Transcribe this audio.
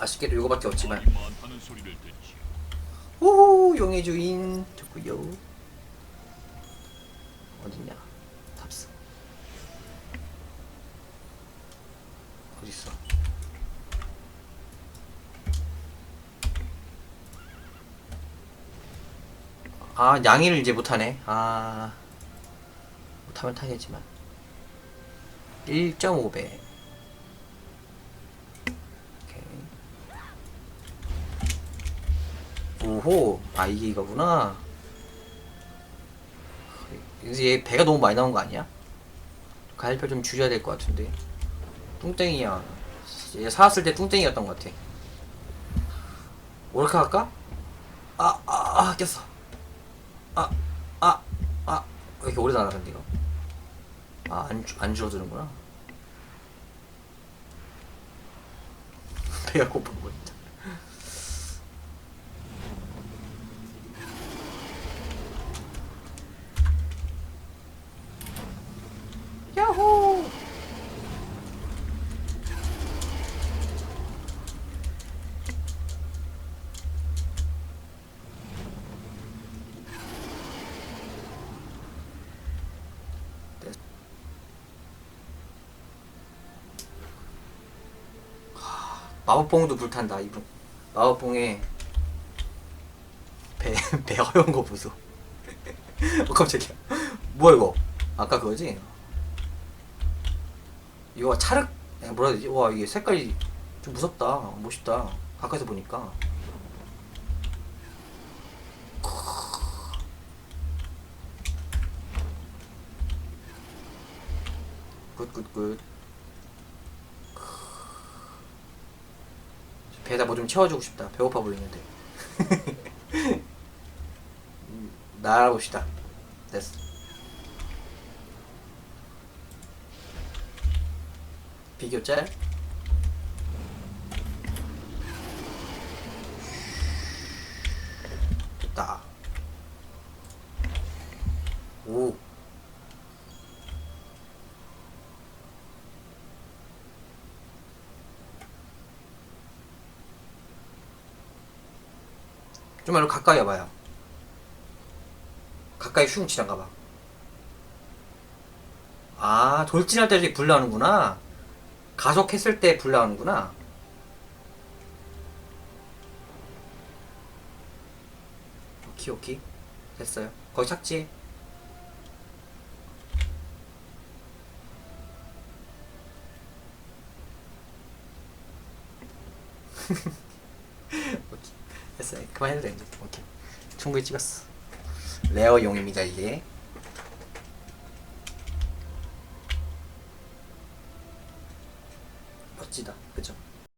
아쉽게도 이거밖에 없지만. 오 용의 주인 좋구요. 어딨냐? 탑스 어딨어? 아 양이를 이제 못하네. 아 못하면 타겠지만. 1.5배 오호 아 이게 이거구나 이제 얘 배가 너무 많이 나온 거 아니야? 가일표 좀 줄여야 될 것 같은데 뚱땡이야 얘 사왔을 때 뚱땡이였던 것 같아 오르카 할까? 아, 아, 아, 꼈어. 아, 아, 아. 왜 이렇게 오래 날아간대, 이거? 아, 안, 줄- 안 줄어드는구나. 배가 고파 마법봉도 불탄다 이분. 마법봉에 배, 배 허연 거 보소. 어 깜짝이야. 뭐야 이거? 아까 그거지? 이거 차륵 야, 뭐라 해야 되지? 와 이게 색깔이 좀 무섭다. 멋있다. 가까이서 보니까. 굿굿굿 배에다 뭐 좀 채워주고 싶다. 배고파 보이는데. 음, 날아봅시다. 됐어. 비교 짤. 됐다. 오. 좀 말로 가까이 와봐요. 가까이 슝 지나가 봐. 아, 돌진할 때 이렇게 불 나오는구나. 가속했을 때 불 나오는구나. 오케이, 오케이. 됐어요. 거의 착지. 됐어요. 그만해도 돼, 이제. 오케이. 충분히 찍었어. 레어용입니다, 이게. 멋지다.